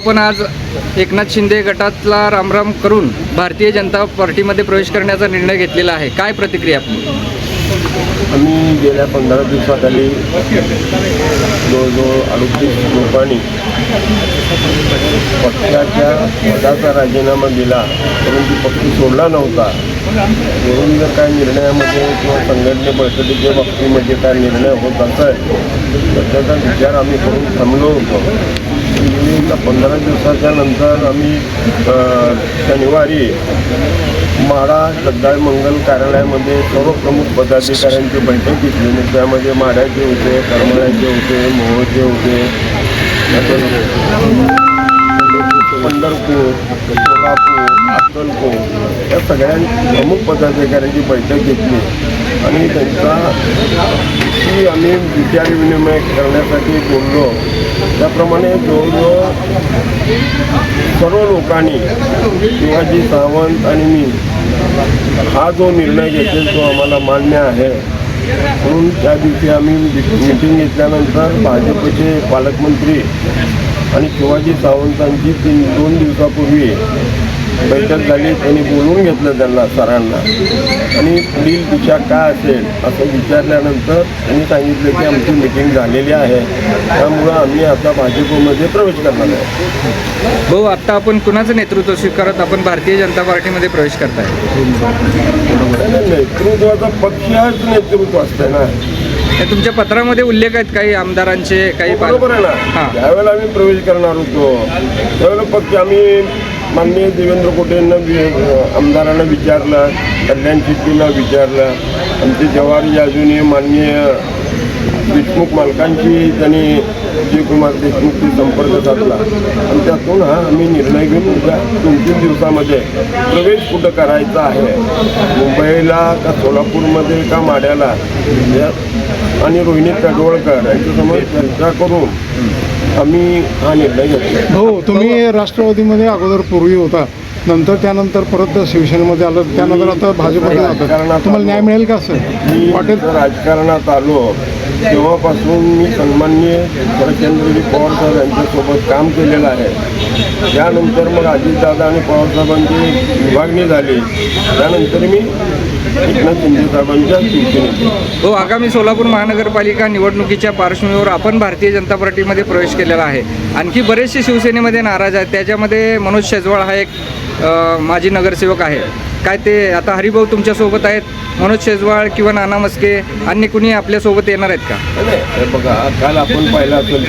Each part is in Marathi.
आपण आज एकनाथ शिंदे गटातला रामराम करून भारतीय जनता पार्टीमध्ये प्रवेश करण्याचा निर्णय घेतलेला आहे. काय प्रतिक्रिया आपली आम्ही गेल्या पंधरा दिवसाखाली जवळजवळ अडतीस लोकांनी पक्षाच्या पदाचा राजीनामा दिला परंतु पक्ष सोडला नव्हता. म्हणून जर काय निर्णयामध्ये किंवा संघटने बैठकीच्या बाबतीमध्ये काय निर्णय होत असेल तर त्याचा विचार आम्ही करून थांबलो होतो. गेल्या पंधरा दिवसाच्या नंतर आम्ही शनिवारी माडा सद्दाळ मंगल कार्यालयामध्ये सर्व प्रमुख पदाधिकाऱ्यांची बैठक घेतली. आणि त्यामध्ये माड्याचे होते करमळ्याचे होते मोहचे होते. नंतर पंढरपूर सोलापूर अक्कलकोट या सगळ्या प्रमुख पदाधिकाऱ्यांची बैठक घेतली. आणि त्यांचा की आम्ही विचारविनिमय करण्यासाठी बोललो. त्याप्रमाणे जवळजवळ सर्व लोकांनी शिवाजी सावंत आणि मी हा जो निर्णय घेतला तो आम्हाला मान्य आहे. म्हणून त्या दिवशी आम्ही मिटिंग घेतल्यानंतर भाजपचे पालकमंत्री आणि शिवाजी सावंतांची तीन दोन दिवसापूर्वी बैठक झाली त्यांनी बोलवून घेतलं त्यांना सरांना. आणि पुढील दिशा काय असेल असं विचारल्यानंतर त्यांनी सांगितलं की आमची मिटिंग झालेली आहे. त्यामुळं आम्ही आता भाजपमध्ये प्रवेश करणार आहे. भाऊ आत्ता आपण कुणाचं नेतृत्व स्वीकारत? आपण भारतीय जनता पार्टीमध्ये प्रवेश करताय. नेतृत्वाचा पक्ष हाच नेतृत्व असते ना. हे तुमच्या पत्रामध्ये उल्लेख आहेत काही आमदारांचे काही बरोबर आहे. ना. त्यावेळेला आम्ही प्रवेश करणार होतो त्यावेळेला पक्ष आम्ही माननीय देवेंद्र कोटेंना वि- आमदारांना विचारलं कल्याण शेट्टीला विचारलं. आमचे जवाहर अजूनही माननीय देशमुख मालकांची त्यांनी विजयकुमार देशमुखशी संपर्क साधला. आणि त्यातून हा आम्ही निर्णय घेऊन उद्या दोन तीन दिवसामध्ये प्रवेश कुठं करायचा आहे? मुंबईला का सोलापूरमध्ये का माड्याला? आणि रोहिणी तडवळकर यांच्यासमोर चर्चा करून आम्ही हा निर्णय घेतला. हो तुम्ही राष्ट्रवादीमध्ये अगोदर पूर्वी होता. नंतर त्यानंतर परत शिवसेनेमध्ये आलं त्यानंतर आता भाजपमध्ये जातात तुम्हाला न्याय मिळेल का सर? मी वाटेल राजकारणात आलो. तेव्हापासून मी सन्माननीय शरदचंद्रजी पवार साहेब यांच्यासोबत काम केलेलं आहे. त्यानंतर मग अजितदादा आणि पवारसाहेबांची विभागणी झाली. त्यानंतर मी हो आगामी सोलापूर महानगरपालिका निवडणुकीच्या पार्श्वभूमीवर आपण भारतीय जनता पार्टीमध्ये प्रवेश केलेला आहे. आणखी बरेचसे शिवसेनेमध्ये नाराज आहेत. त्याच्यामध्ये मनोज शेजवाळ हा एक माजी नगरसेवक आहे. काय ते आता हरिभाऊ तुमच्यासोबत आहेत. मनोज शेजवाळ किंवा नाना मस्के अन्य कुणी आपल्यासोबत येणार आहेत का? बघा काल आपण पाहिलं असेल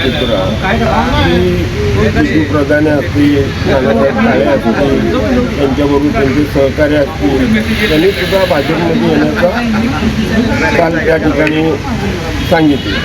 विष्णू प्रधाने असतील नानासाहेब असतील त्यांच्याबरोबर त्यांचे सहकार्य असतील त्यांनी सुद्धा भाजपमध्ये येण्याचा काल त्या ठिकाणी सांगितलं.